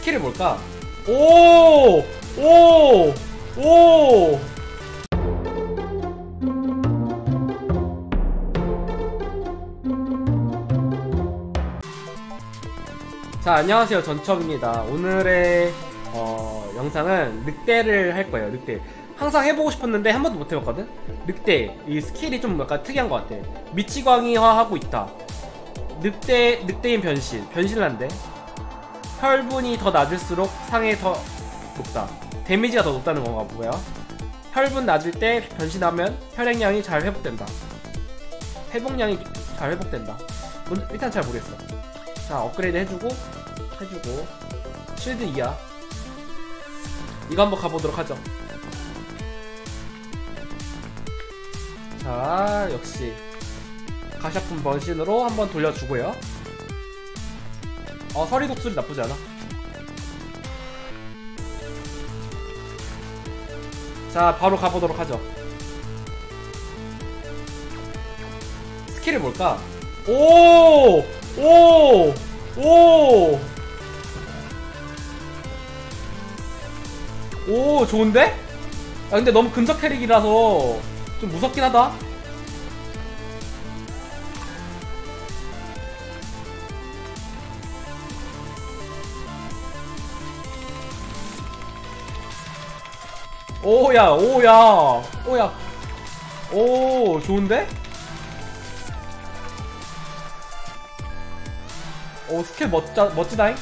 스킬이 뭘까? 오! 오! 오! 자, 안녕하세요. 전척입니다. 오늘의 어, 영상은 늑대를 할 거예요. 늑대. 항상 해보고 싶었는데 한 번도 못 해봤거든? 늑대. 이 스킬이 좀 약간 특이한 것 같아. 미치광이화 하고 있다. 늑대, 늑대인 변신. 변신을 한대. 혈분이 더 낮을수록 상해 더 높다. 데미지가 더 높다는 건가 보고요. 혈분 낮을 때 변신하면 혈액량이 잘 회복된다. 회복량이 잘 회복된다. 뭔- 일단 잘 모르겠어. 자, 업그레이드 해주고, 해주고, 실드 2야. 이거 한번 가보도록 하죠. 자, 역시. 가샤품 번신으로 한번 돌려주고요. 어, 서리 독수리 나쁘지 않아. 자, 바로 가보도록 하죠. 스킬이 뭘까? 오! 오! 오! 오, 좋은데? 아, 근데 너무 근접 캐릭이라서 좀 무섭긴 하다. 오야 오야. 오야. 오 좋은데? 오 스킬 멋져 멋지다잉.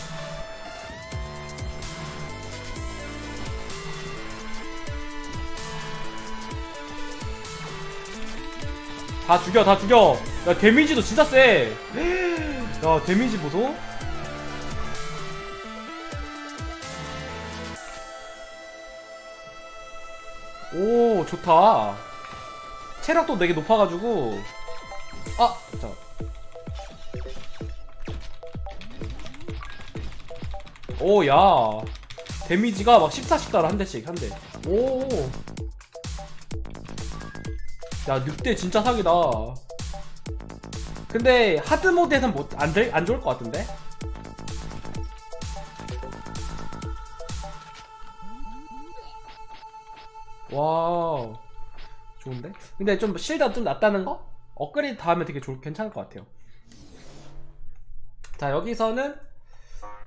다 죽여 다 죽여. 야 데미지도 진짜 세야 데미지 보소 좋다. 체력도 되게 높아가지고. 아 자. 오 야. 데미지가 막 14씩 달아 한 대씩 한 대. 오 야 늑대 진짜 사기다. 근데 하드 모드에선 못, 안, 될- 안 좋을 것 같은데? 와우 좋은데? 근데 좀 실드가 좀 낮다는 거? 업그레이드 다 하면 되게 좋, 괜찮을 것 같아요 자 여기서는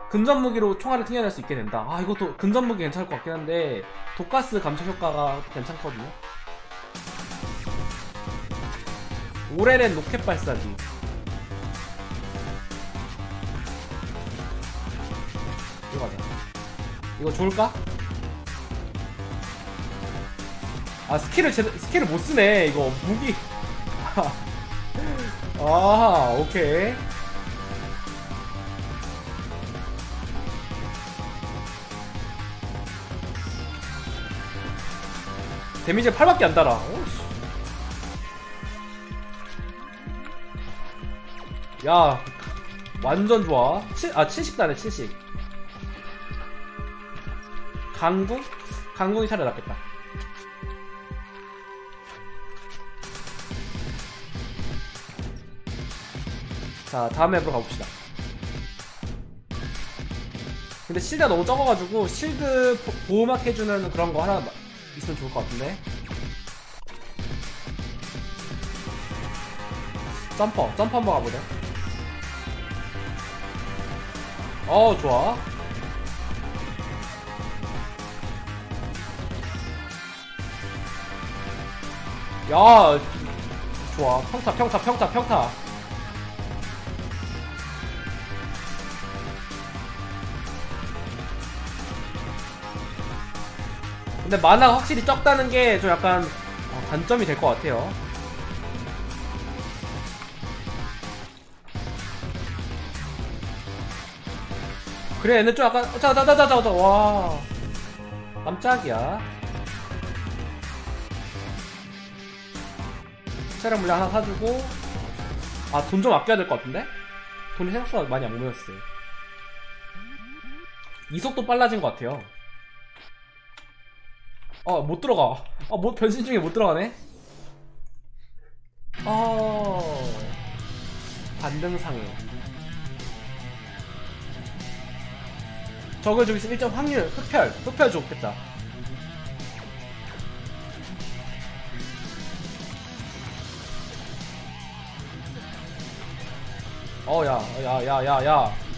근접 무기로 총알을 튕겨낼 수 있게 된다 아 이것도 근접 무기 괜찮을 것 같긴 한데 독가스 감축 효과가 괜찮거든요 오레렌 로켓 발사기 이거 가자 이거 좋을까? 아 스킬을 제 스킬을 못 쓰네 이거. 무기. 아 오케이. 데미지가 8밖에 안 달아. 오씨. 야 완전 좋아. 7, 아 70 다네 70 강궁? 강궁이 차라리 낫겠다 자 다음 맵으로 가봅시다. 근데 실드가 너무 적어가지고 실드 보- 보호막 해주는 그런 거 하나 있으면 좋을 것 같은데? 점퍼 점퍼 한번 가보자. 어 좋아. 야 좋아. 평타 평타 평타 평타 근데 만화가 확실히 적다는 게 좀 약간 어, 단점이 될 것 같아요. 그래 얘는 좀 약간 자자자자자자 와. 깜짝이야. 체력 물량 하나 사주고 아 돈 좀 아껴야 될 것 같은데? 돈이 생각보다 많이 안 모였어요. 이속도 빨라진 것 같아요 어 못 들어가. 아뭐 변신 중에 못 들어가네. 어. 반등상해. 적을 수 있는 일정 확률 흡혈 흡혈 좋겠다. 어 야 야 야 야 야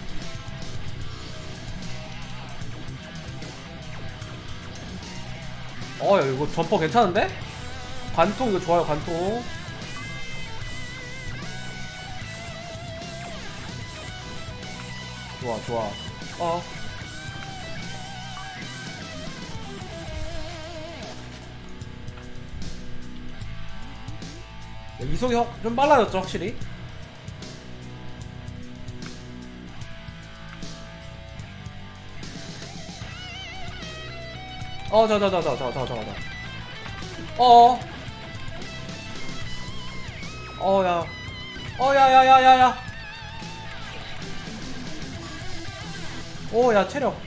어, 야, 이거 점퍼 괜찮은데? 관통 이거 좋아요, 관통. 좋아, 좋아. 어. 야, 이속이 확- 좀 빨라졌죠, 확실히. 어, 저, 저, 저, 저, 저, 저, 저, 저. 어. 어, 야. 어, 야, 야, 야, 야, 야. 오, 야, 체력.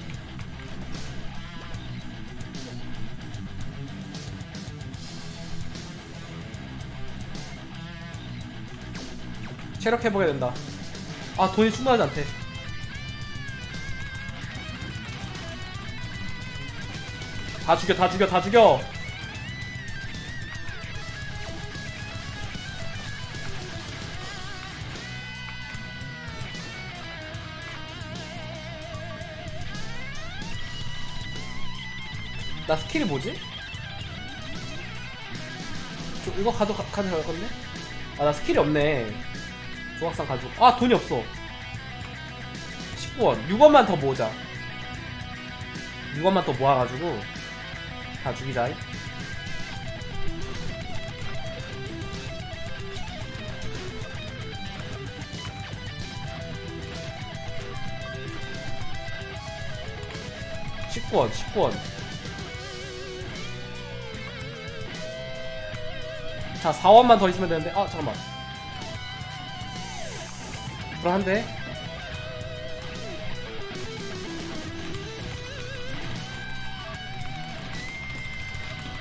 체력 회복해야 된다. 아, 돈이 충분하지 않대. 다 죽여, 다 죽여, 다 죽여. 나 스킬이 뭐지? 저 이거 가져 가, 가져갈 건데? 아 나 스킬이 없네. 조각상 가지고 아 돈이 없어. 19원 6원만 더 모으자. 6원만 더 모아가지고 다 죽이자. (19원) (19원) 자 4원만 더 있으면 되는데 아 잠깐만. 불안한데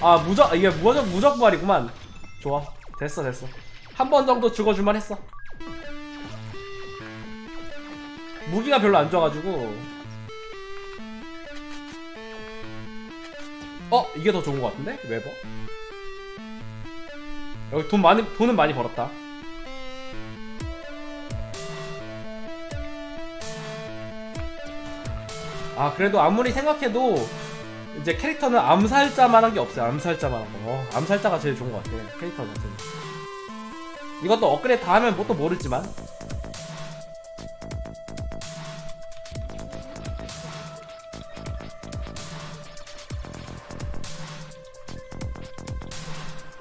아, 무적, 이게 무적, 무적발이구만. 좋아. 됐어, 됐어. 한 번 정도 죽어줄만 했어. 무기가 별로 안 좋아가지고. 어, 이게 더 좋은 것 같은데? 웨버? 여기 돈 많이, 돈은 많이 벌었다. 아 그래도 아무리 생각해도 이제 캐릭터는 암살자만한 게 없어요 암살자만한 거. 어, 암살자가 제일 좋은 것 같아 캐릭터 자체는 이것도 업그레이드 다 하면 뭣도 모르지만.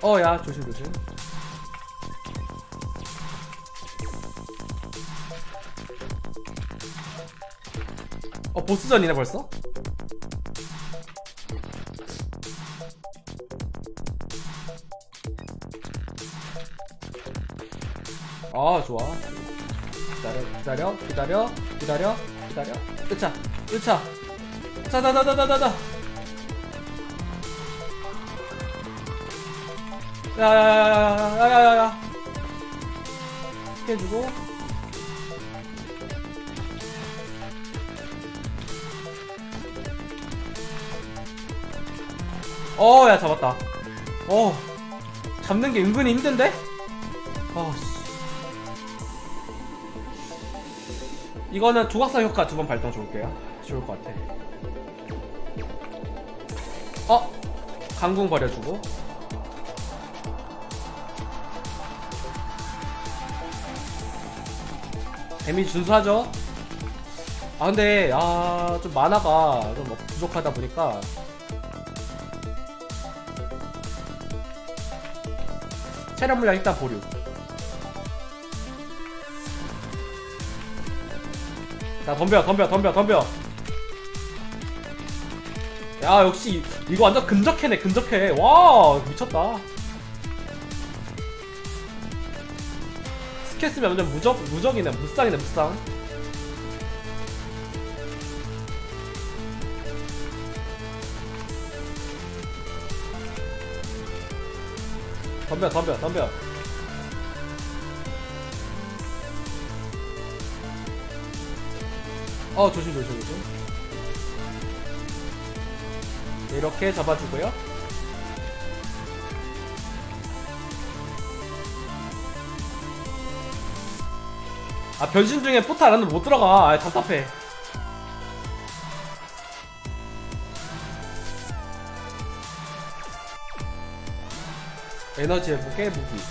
어 야 조심 조심. 어 보스전이네 벌써? 아 좋아. 기다려 기다려 기다려 기다려 기다려. 으차 으차 자자자자자자자. 야야야야야야야야야 해주고. 어, 야, 잡았다. 어, 잡는 게 은근히 힘든데? 이거는 조각사 효과 두 번 발동 줄게요. 좋을 것 같아. 어, 강궁 버려주고. 데미지 준수하죠? 아, 근데, 아, 좀 만화가 좀 부족하다 보니까. 체력 물량 일단 보류. 자 덤벼 덤벼 덤벼 덤벼. 야 역시 이거 완전 근접해네 근접해. 와 미쳤다. 스킬 쓰면 완전 무적 무적이네 무쌍이네 무쌍. 덤벼 덤벼 덤벼 어 조심 조심 조심. 이렇게 잡아주고요. 아 변신 중에 포탈 안으로 못 들어가. 아 답답해. 에너지 회복에 무기.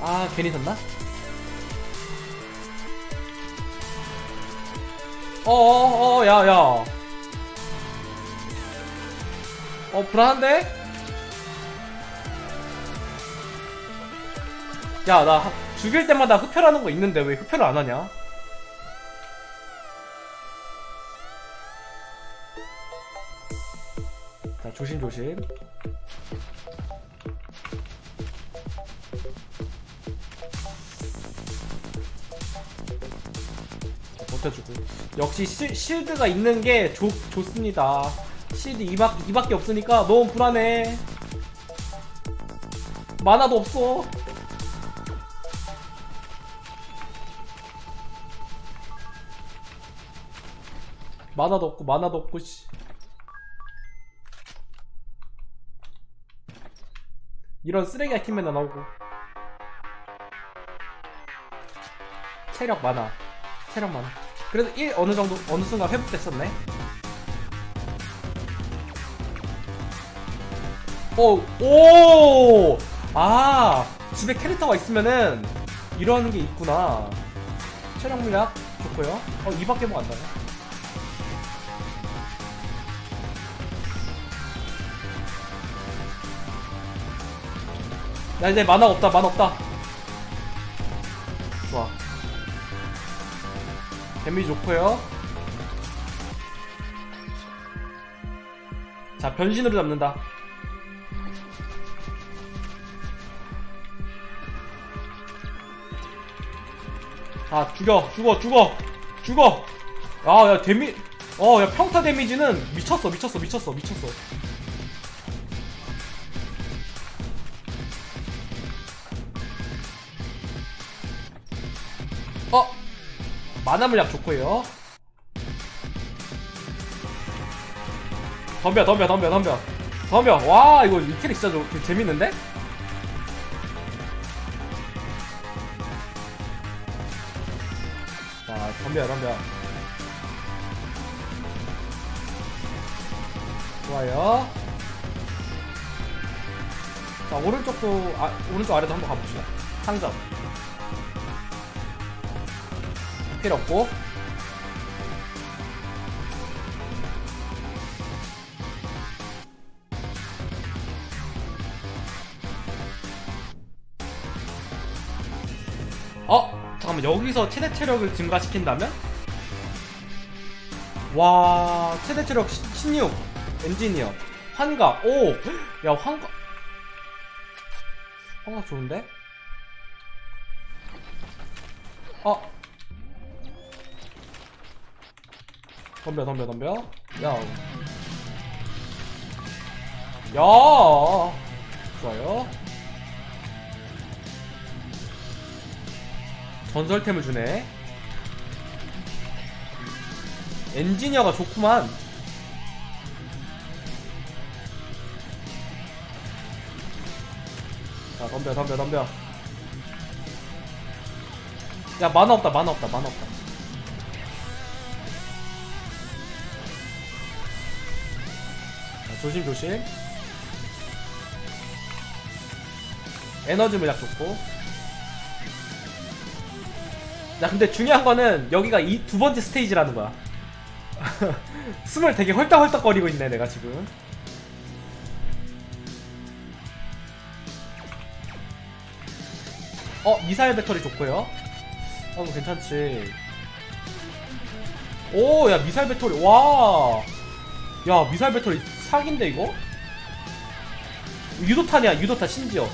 아 괜히 샀나? 어어어 야야 어 불안한데? 야 나 죽일 때마다 흡혈하는 거 있는데 왜 흡혈을 안 하냐? 자 조심조심 버텨주고. 역시 실, 실드가 있는 게 좋, 좋습니다. 실드 이밖, 이밖에 없으니까 너무 불안해. 만화도 없어. 만화도 없고 만화도 없고 씨. 이런 쓰레기 아이템 맨날 나오고. 체력 많아 체력 많아 그래도 1 어느 정도 어느 순간 회복됐었네. 오! 오! 아 집에 캐릭터가 있으면은 이런 게 있구나. 체력 물약 좋고요. 어 2밖에 뭐 안 나네. 야 이제 만화 없다 만화 없다. 좋아 데미지 좋고요. 자 변신으로 잡는다. 자 죽여 죽어 죽어 죽어. 아야 데미 어야 평타 데미지는 미쳤어 미쳤어 미쳤어 미쳤어 어 만화 물약 좋고요. 덤벼 덤벼 덤벼 덤벼. 덤벼. 와 이거 이 캐릭 진짜 좀 재밌는데? 자 덤벼 덤벼. 좋아요. 자 오른쪽도 아, 오른쪽 아래도 한번 가봅시다. 상점 필요 없고. 어? 잠깐만. 여기서 최대 체력을 증가시킨다면? 와 최대 체력 16 엔지니어. 환각 오야 환각 환각 좋은데? 어 덤벼 덤벼 덤벼 야. 야. 좋아요. 전설템을 주네. 엔지니어가 좋구만. 자, 덤벼, 덤벼, 덤벼. 야, 만화 없다, 만화 없다, 만화 없다. 조심, 조심. 에너지 물약 좋고. 야, 근데 중요한 거는 여기가 이 두 번째 스테이지라는 거야. 숨을 되게 헐떡헐떡거리고 있네, 내가 지금. 어, 미사일 배터리 좋고요. 어, 괜찮지. 오, 야, 미사일 배터리. 와. 야 미사일 배터리 사기인데 이거? 유도탄이야 유도탄 심지어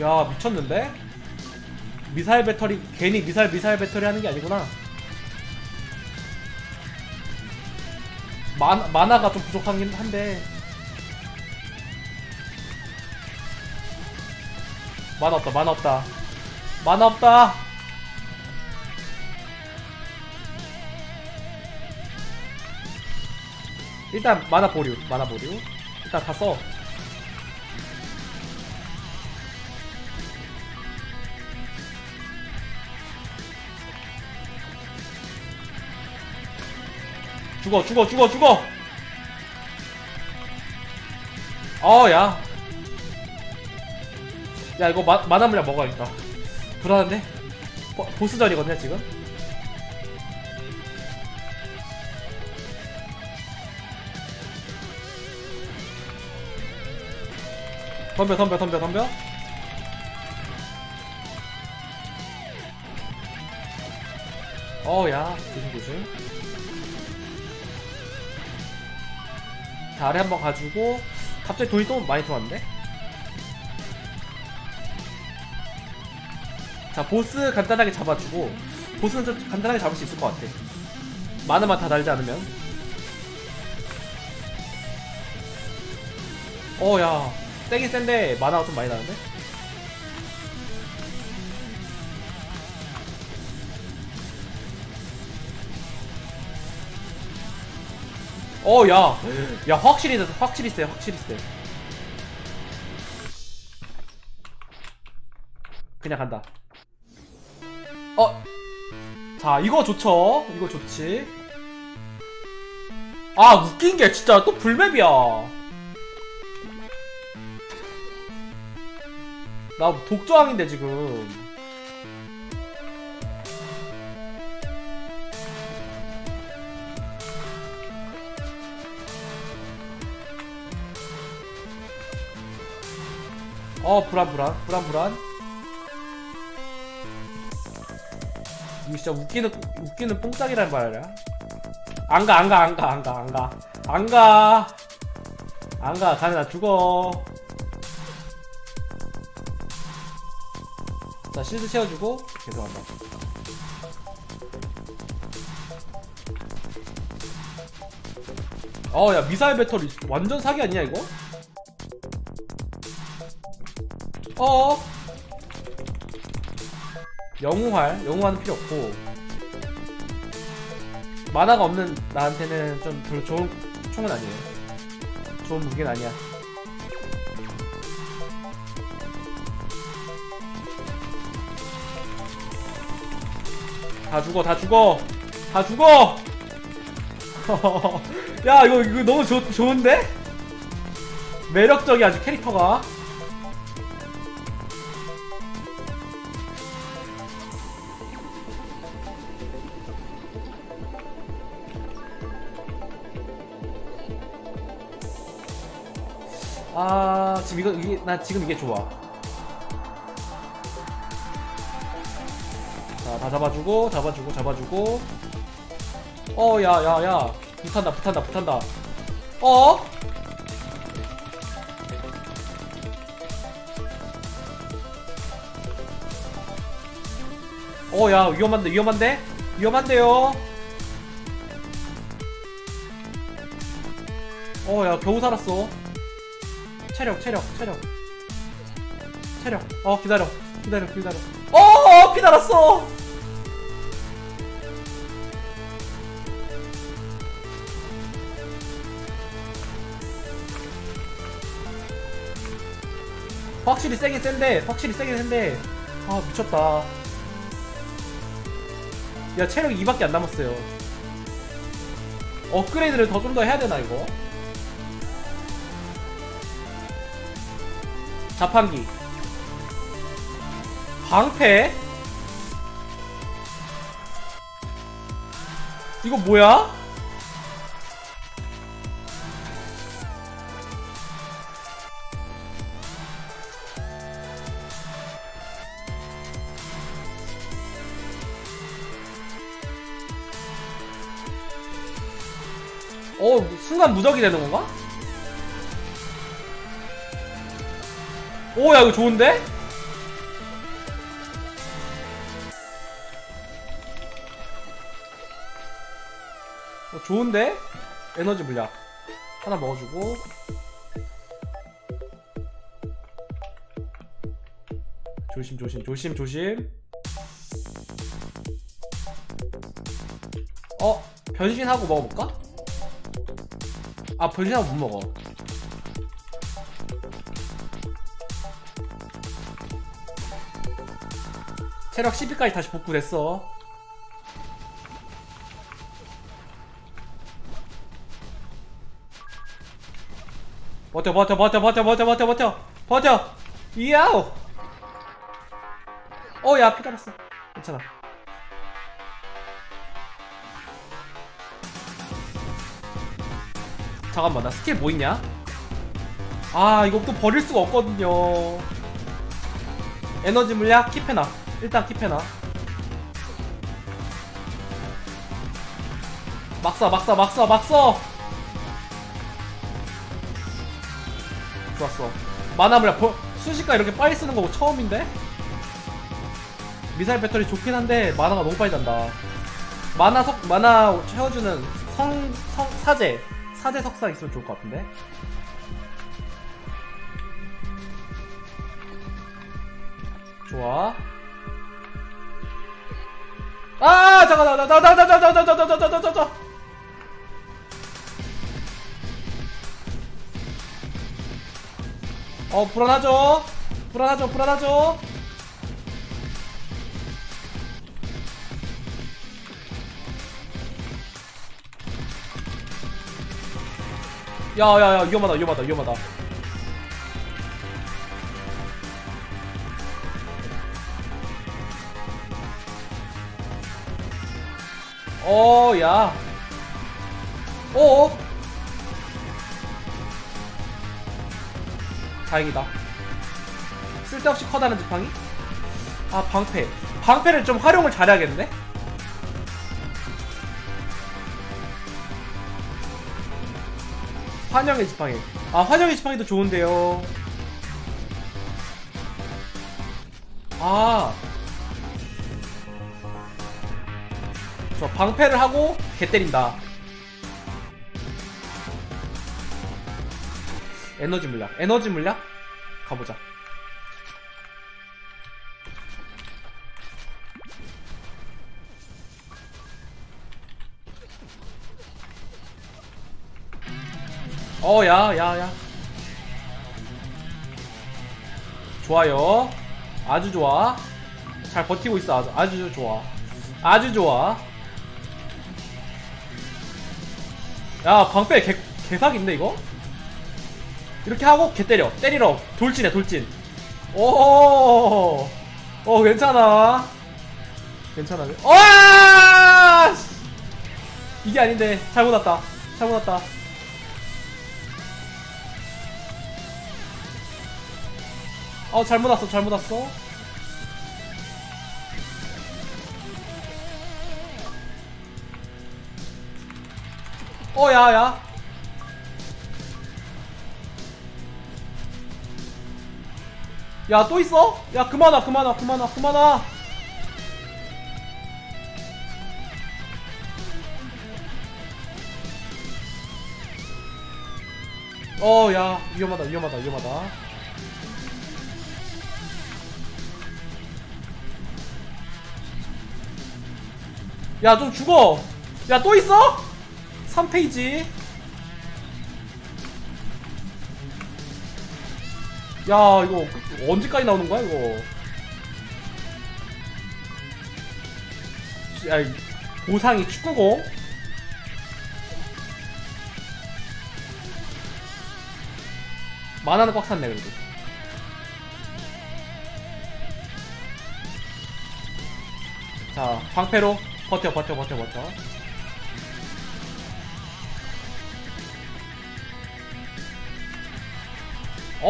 야 미쳤는데? 미사일 배터리 괜히 미사일 미사일 배터리 하는 게 아니구나 만, 만화가 좀 부족하긴 한데 만화 없다 만화 없다 만화 없다. 일단 만화 보류 만화 보류. 일단 다써. 죽어 죽어 죽어 죽어! 어야. 야 이거 마, 마나물약 먹어야겠다 불안한데? 보, 보스전이거든요 지금? 덤벼 덤벼 덤벼 덤벼. 어야 조심 조심. 자 아래 한번 가지고 갑자기 돈이 또 많이 들어왔는데 자 보스 간단하게 잡아주고 보스는 좀 간단하게 잡을 수 있을 것 같아. 많으면 다 달지 않으면. 어야. 세긴 센데 만화가 좀 많이 나는데? 어야. 야 확실히 확실히 세 확실히 세 그냥 간다 어. 자, 이거 좋죠. 이거 좋지. 아, 웃긴 게 진짜 또 불맵이야. 나 독저항인데, 지금. 어, 불안, 불안, 불안, 불안. 진짜 웃기는 웃기는 뽕짝이란 말이야. 안 가 안 가 안 가 안 가 안 가 안 가 안 가 가면 나 죽어. 자 실드 채워주고 계속 간다. 어 야 미사일 배터리 완전 사기 아니야 이거? 어 영웅활 영웅화는 필요 없고 만화가 없는 나한테는 좀 별로 좋은 총은 아니에요. 좋은 무기는 아니야. 다 죽어 다 죽어 다 죽어! 야 이거 이거 너무 좋, 좋은데? 매력적이 아주 캐릭터가 이거 이게 나 지금 이게 좋아. 자 다 잡아주고 잡아주고 잡아주고. 어 야야야 붙한다 붙한다 붙한다. 어? 어 야 위험한데 위험한데 위험한데요. 어 야 겨우 살았어. 체력 체력 체력. 체력. 어 기다려. 기다려 기다려. 어 피 달았어. 확실히 세긴 센데 확실히 세긴 센데. 아 미쳤다. 야 체력 2밖에 안 남았어요. 업그레이드를 더 좀 더 해야 되나 이거 자판기 방패? 이거 뭐야? 어 순간 무적이 되는 건가? 오야 이거 좋은데? 어, 좋은데? 에너지 물약 하나 먹어주고 조심 조심 조심 조심 어? 변신하고 먹어볼까? 아 변신하고 못 먹어 체력 12까지 다시 복구됐어. 버텨 버텨 버텨 버텨 버텨 버텨 버텨. 버텨. 이야오. 어야 피 달았어. 괜찮아. 잠깐만 나 스킬 뭐 있냐? 아 이거 또 버릴 수가 없거든요. 에너지 물약 킵해놔 일단 킵해놔. 막사 막사 막사 막사! 좋았어. 만화 물약 버, 순식간 이렇게 빨리 쓰는 거 처음인데? 미사일 배터리 좋긴 한데 만화가 너무 빨리 단다. 만화 석 만화 채워주는 성, 성 사제 사제 석사 있으면 좋을 것 같은데? 좋아 아 잠깐 잠깐 잠깐 잠깐 잠깐 잠깐 잠깐 잠깐 잠깐 잠깐 어 불안하죠 불안하죠 불안하죠 야야야 위험하다 위험하다 위험하다 어 야. 어 다행이다. 쓸데없이 커다란 지팡이? 아 방패. 방패를 좀 활용을 잘해야겠는데? 환영의 지팡이. 아 환영의 지팡이도 좋은데요. 아. 저 방패를 하고 개 때린다. 에너지 물약. 에너지 물약? 가보자. 어, 야, 야, 야. 좋아요. 아주 좋아. 잘 버티고 있어. 아주, 아주 좋아. 아주 좋아. 야, 방패 개, 개사기인데, 이거? 이렇게 하고 개 때려. 때리러. 돌진해, 돌진. 오, 어, 괜찮아. 괜찮아. 와! 이게 아닌데. 잘못 왔다. 잘못 왔다. 어 잘못 왔어 잘못 왔어 어 야야 야 또 있어? 야 그만 와 그만 와 그만 와 그만 와 어, 야, 위험하다, 위험하다, 위험하다. 야, 좀 죽어! 야, 또 있어? 3페이지. 야, 이거 언제까지 나오는 거야, 이거? 야, 이 보상이 축구공? 만화는 꽉 찼네, 그래도. 자, 방패로 버텨, 버텨, 버텨, 버텨.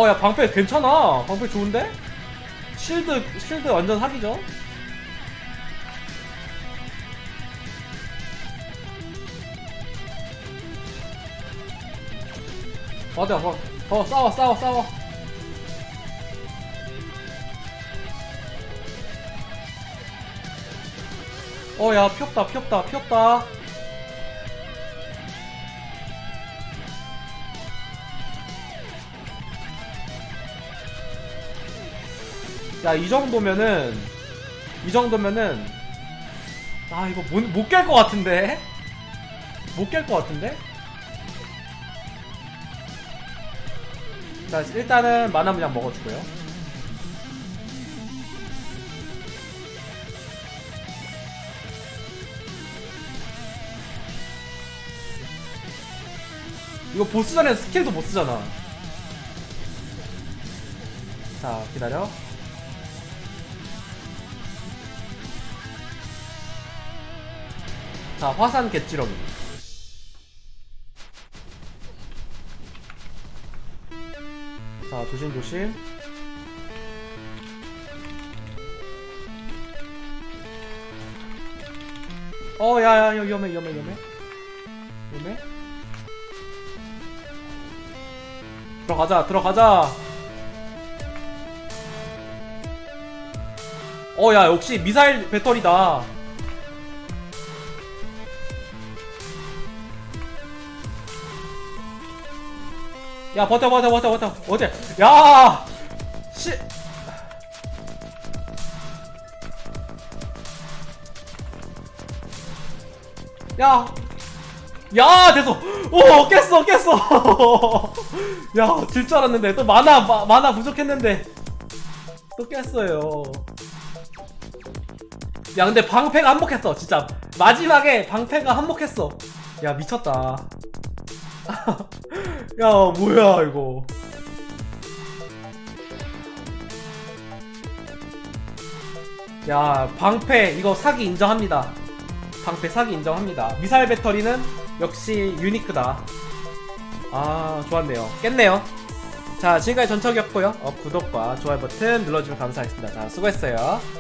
어, 야, 방패 괜찮아. 방패 좋은데? 실드, 실드 완전 사기죠? 어때 어, 어 싸워 싸워 싸워 어야 피없다 피없다 피없다 야 이 정도면은 이 정도면은 아 이거 못 깰 것 같은데? 못 깰 것 같은데? 자 일단은 만화 물량 먹어주고요. 이거 보스전에 스킬도 못 쓰잖아. 자 기다려 자 화산 개찌렁이. 자 조심조심. 어 야야 야, 위험해 위험해 위험해. 위험해? 들어가자 들어가자. 어 야 역시 미사일 배터리다 야 버텨 버텨 버텨 버텨 버텨 야 씨. 야. 야, 됐어. 오, 깼어, 깼어. 야, 질 줄 알았는데. 또 만화, 마, 만화 부족했는데. 또 깼어요. 야, 근데 방패가 한몫했어, 진짜. 마지막에 방패가 한몫했어. 야, 미쳤다. 야 뭐야 이거. 야 방패 이거 사기 인정합니다. 방패 사기 인정합니다. 미사일 배터리는 역시 유니크다. 아 좋았네요. 깼네요. 자 지금까지 전척이었고요. 어, 구독과 좋아요 버튼 눌러주면 감사하겠습니다. 자 수고했어요